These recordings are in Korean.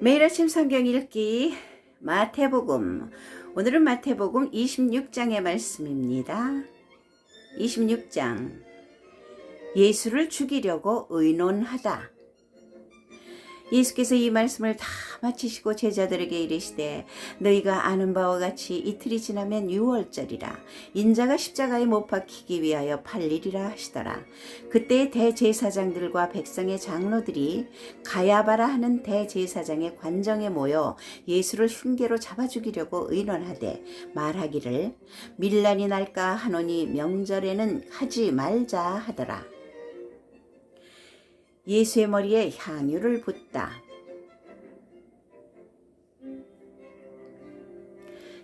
매일 아침 성경 읽기 마태복음 오늘은 마태복음 26장의 말씀입니다. 26장 예수를 죽이려고 의논하다. 예수께서 이 말씀을 다 마치시고 제자들에게 이르시되 너희가 아는 바와 같이 이틀이 지나면 유월절이라 인자가 십자가에 못 박히기 위하여 팔리리라 하시더라. 그때 대제사장들과 백성의 장로들이 가야바라 하는 대제사장의 관정에 모여 예수를 흉계로 잡아 죽이려고 의논하되 말하기를 밀란이 날까 하노니 명절에는 하지 말자 하더라 예수의 머리에 향유를 붓다.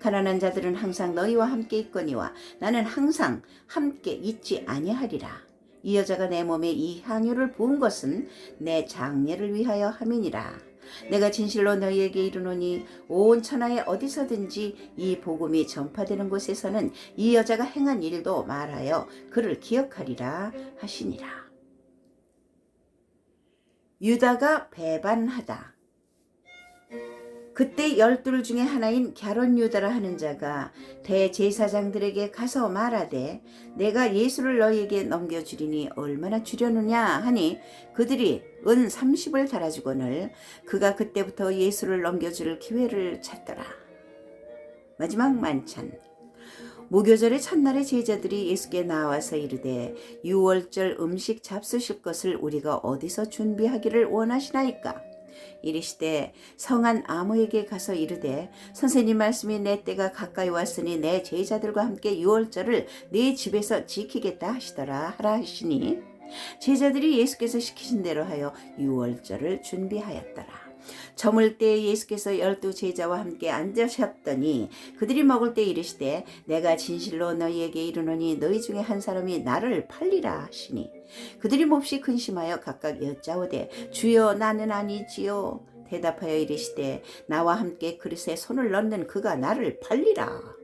가난한 자들은 항상 너희와 함께 있거니와 나는 항상 함께 있지 아니하리라. 이 여자가 내 몸에 이 향유를 부은 것은 내 장례를 위하여 함이니라. 내가 진실로 너희에게 이르노니 온 천하에 어디서든지 이 복음이 전파되는 곳에서는 이 여자가 행한 일도 말하여 그를 기억하리라 하시니라. 유다가 배반하다. 그때 열둘 중에 하나인 갸론 유다라 하는 자가 대제사장들에게 가서 말하되 내가 예수를 너희에게 넘겨주리니 얼마나 주려느냐 하니 그들이 은 30을 달아주거늘 그가 그때부터 예수를 넘겨줄 기회를 찾더라. 마지막 만찬 무교절의 첫날에 제자들이 예수께 나와서 이르되 유월절 음식 잡수실 것을 우리가 어디서 준비하기를 원하시나이까 이르시되 성한 아무에게 가서 이르되 선생님 말씀이 내 때가 가까이 왔으니 내 제자들과 함께 유월절을 네 집에서 지키겠다 하시더라 하라 하시니 제자들이 예수께서 시키신 대로 하여 유월절을 준비하였더라. 저물 때 예수께서 열두 제자와 함께 앉으셨더니 그들이 먹을 때 이르시되 내가 진실로 너희에게 이르노니 너희 중에 한 사람이 나를 팔리라 하시니. 그들이 몹시 근심하여 각각 여짜오되 주여 나는 아니지요. 대답하여 이르시되 나와 함께 그릇에 손을 넣는 그가 나를 팔리라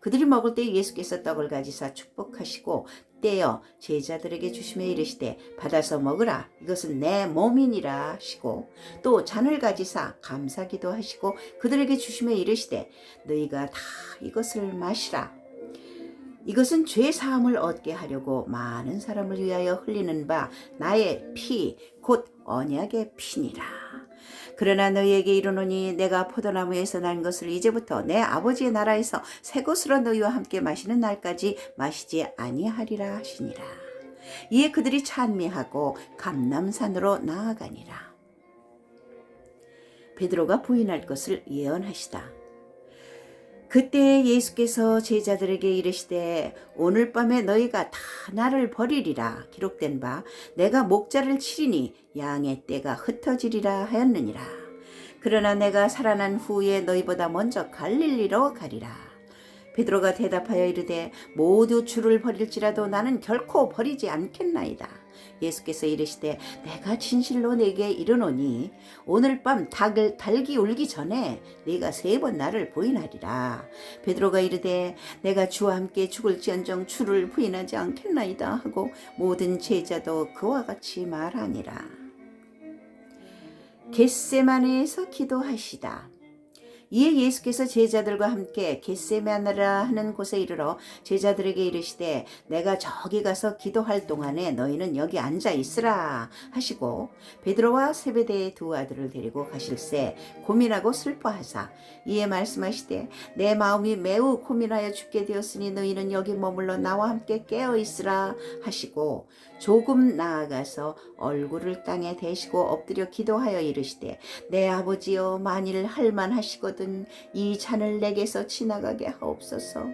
그들이 먹을 때 예수께서 떡을 가지사 축복하시고 떼어 제자들에게 주심에 이르시되 받아서 먹으라. 이것은 내 몸이니라 하시고 또 잔을 가지사 감사기도 하시고 그들에게 주심에 이르시되 너희가 다 이것을 마시라 이것은 죄 사함을 얻게 하려고 많은 사람을 위하여 흘리는 바 나의 피 곧 언약의 피니라 그러나 너희에게 이르노니 내가 포도나무에서 난 것을 이제부터 내 아버지의 나라에서 새 것으로 너희와 함께 마시는 날까지 마시지 아니하리라 하시니라. 이에 그들이 찬미하고 감남산으로 나아가니라. 베드로가 부인할 것을 예언하시다. 그때 예수께서 제자들에게 이르시되 오늘 밤에 너희가 다 나를 버리리라. 기록된 바 내가 목자를 치리니 양의 떼가 흩어지리라 하였느니라. 그러나 내가 살아난 후에 너희보다 먼저 갈릴리로 가리라 베드로가 대답하여 이르되 모두 주를 버릴지라도 나는 결코 버리지 않겠나이다. 예수께서 이르시되 내가 진실로 내게 이르노니 오늘 밤 닭을 달기 울기 전에 네가 세 번 나를 부인하리라. 베드로가 이르되 내가 주와 함께 죽을지언정 주를 부인하지 않겠나이다 하고 모든 제자도 그와 같이 말하니라. 겟세마네에서 기도하시다. 이에 예수께서 제자들과 함께 겟세마나라 하는 곳에 이르러 제자들에게 이르시되 내가 저기 가서 기도할 동안에 너희는 여기 앉아 있으라 하시고 베드로와 세베대의 두 아들을 데리고 가실새 고민하고 슬퍼하사 이에 말씀하시되 내 마음이 매우 고민하여 죽게 되었으니 너희는 여기 머물러 나와 함께 깨어 있으라 하시고 조금 나아가서 얼굴을 땅에 대시고 엎드려 기도하여 이르시되 내 아버지여 만일 할만하시거든 이 잔을 내게서 지나가게 하옵소서.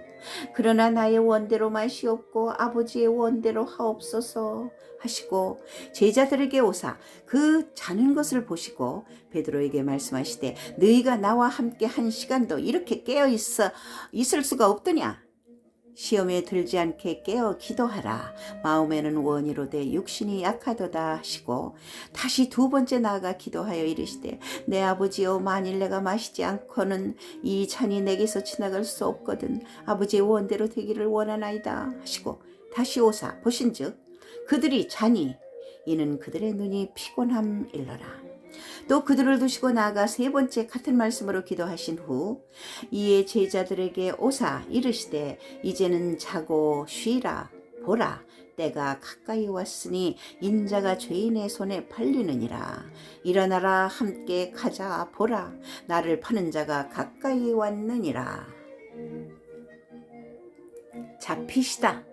그러나 나의 원대로 마시옵고 아버지의 원대로 하옵소서 하시고 제자들에게 오사 그 자는 것을 보시고 베드로에게 말씀하시되 너희가 나와 함께 한 시간도 이렇게 깨어 있어 있을 수가 없더냐 시험에 들지 않게 깨어 기도하라. 마음에는 원이로되 육신이 약하도다 하시고 다시 두 번째 나아가 기도하여 이르시되 내 아버지여 만일 내가 마시지 않고는 이 잔이 내게서 지나갈 수 없거든 아버지의 원대로 되기를 원하나이다 하시고 다시 오사 보신즉 그들이 자니 이는 그들의 눈이 피곤함 일러라. 또 그들을 두시고 나아가 세 번째 같은 말씀으로 기도하신 후 이에 제자들에게 오사 이르시되 이제는 자고 쉬라 보라 때가 가까이 왔으니 인자가 죄인의 손에 팔리느니라. 일어나라 함께 가자 보라. 나를 파는 자가 가까이 왔느니라. 잡히시다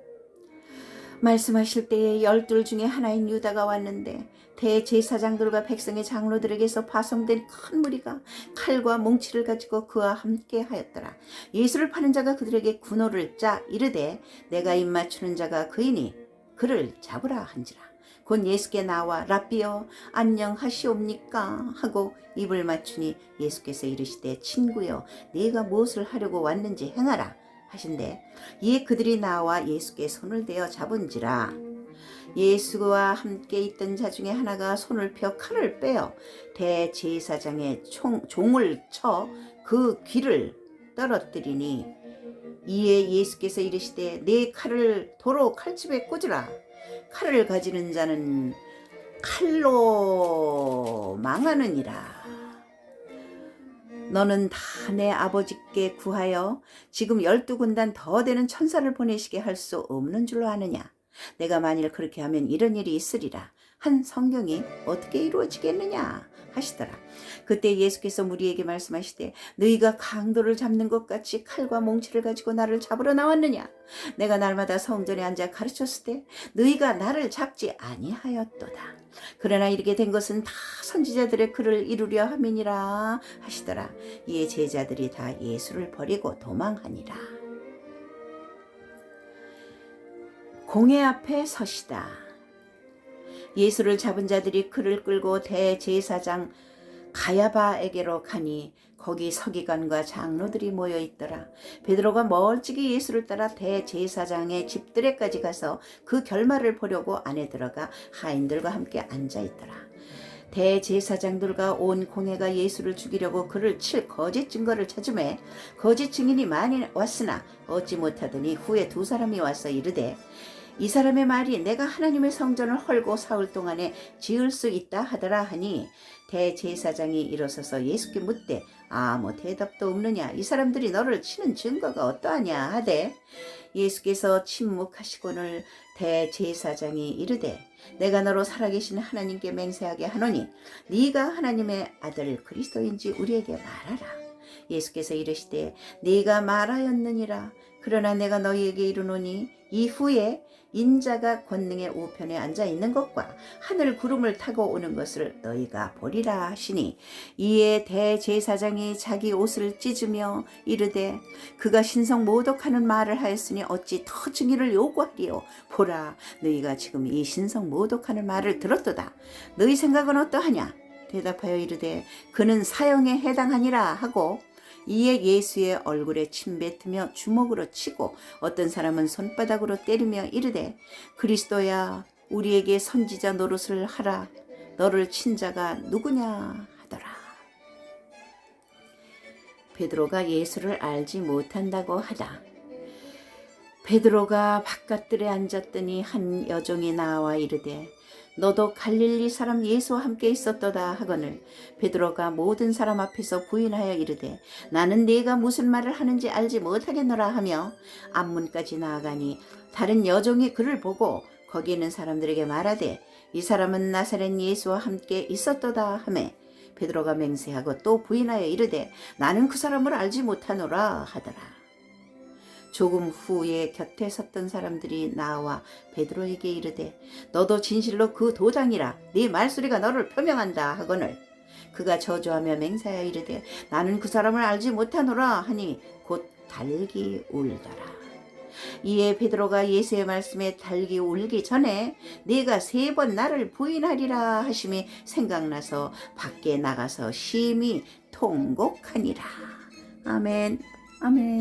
말씀하실 때에 열둘 중에 하나인 유다가 왔는데 대제사장들과 백성의 장로들에게서 파송된 큰 무리가 칼과 뭉치를 가지고 그와 함께 하였더라. 예수를 파는 자가 그들에게 군호를 짜 이르되 내가 입 맞추는 자가 그이니 그를 잡으라 한지라. 곧 예수께 나와 라비여 안녕하시옵니까 하고 입을 맞추니 예수께서 이르시되 친구여 네가 무엇을 하려고 왔는지 행하라 하신대. 이에 그들이 나와 예수께 손을 대어 잡은지라. 예수와 함께 있던 자 중에 하나가 손을 펴 칼을 빼어 대제사장의 총, 종을 쳐 그 귀를 떨어뜨리니 이에 예수께서 이르시되 내 칼을 도로 칼집에 꽂으라. 칼을 가지는 자는 칼로 망하느니라 너는 다 내 아버지께 구하여 지금 열두 군단 더 되는 천사를 보내시게 할 수 없는 줄로 아느냐 내가 만일 그렇게 하면 이런 일이 있으리라. 한 성경이 어떻게 이루어지겠느냐 하시더라. 그때 예수께서 무리에게 말씀하시되 너희가 강도를 잡는 것 같이 칼과 몽치를 가지고 나를 잡으러 나왔느냐? 내가 날마다 성전에 앉아 가르쳤을 때 너희가 나를 잡지 아니하였도다. 그러나 이렇게 된 것은 다 선지자들의 글을 이루려 함이니라 하시더라. 이에 제자들이 다 예수를 버리고 도망하니라. 공회 앞에 서시다. 예수를 잡은 자들이 그를 끌고 대제사장 가야바에게로 가니 거기 서기관과 장로들이 모여 있더라. 베드로가 멀찍이 예수를 따라 대제사장의 집들에까지 가서 그 결말을 보려고 안에 들어가 하인들과 함께 앉아 있더라. 대제사장들과 온 공회가 예수를 죽이려고 그를 칠 거짓 증거를 찾음에 거짓 증인이 많이 왔으나 얻지 못하더니 후에 두 사람이 와서 이르되 이 사람의 말이 내가 하나님의 성전을 헐고 사흘 동안에 지을 수 있다 하더라 하니 대제사장이 일어서서 예수께 묻되 아무 대답도 없느냐? 이 사람들이 너를 치는 증거가 어떠하냐? 하되 예수께서 침묵하시고는 대제사장이 이르되 내가 너로 살아계신 하나님께 맹세하게 하노니 네가 하나님의 아들 그리스도인지 우리에게 말하라. 예수께서 이르시되 네가 말하였느니라. 그러나 내가 너희에게 이르노니 이후에 인자가 권능의 우편에 앉아 있는 것과 하늘 구름을 타고 오는 것을 너희가 보리라 하시니 이에 대제사장이 자기 옷을 찢으며 이르되 그가 신성 모독하는 말을 하였으니 어찌 더 증인을 요구하리요? 보라 너희가 지금 이 신성 모독하는 말을 들었도다. 너희 생각은 어떠하냐? 대답하여 이르되 그는 사형에 해당하니라 하고 이에 예수의 얼굴에 침 뱉으며 주먹으로 치고 어떤 사람은 손바닥으로 때리며 이르되 그리스도야 우리에게 선지자 노릇을 하라 너를 친 자가 누구냐 하더라. 베드로가 예수를 알지 못한다고 하다. 베드로가 바깥들에 앉았더니 한 여종이 나와 이르되 너도 갈릴리 사람 예수와 함께 있었도다 하거늘 베드로가 모든 사람 앞에서 부인하여 이르되 나는 네가 무슨 말을 하는지 알지 못하겠노라 하며 앞문까지 나아가니 다른 여종이 그를 보고 거기 있는 사람들에게 말하되 이 사람은 나사렛 예수와 함께 있었도다 하매 베드로가 맹세하고 또 부인하여 이르되 나는 그 사람을 알지 못하노라 하더라. 조금 후에 곁에 섰던 사람들이 나와 베드로에게 이르되 너도 진실로 그 도장이라 네 말소리가 너를 표명한다 하거늘 그가 저주하며 맹세하여 이르되 나는 그 사람을 알지 못하노라 하니 곧 달기 울더라. 이에 베드로가 예수의 말씀에 달기 울기 전에 네가 세 번 나를 부인하리라 하심이 생각나서 밖에 나가서 심히 통곡하니라. 아멘. 아멘.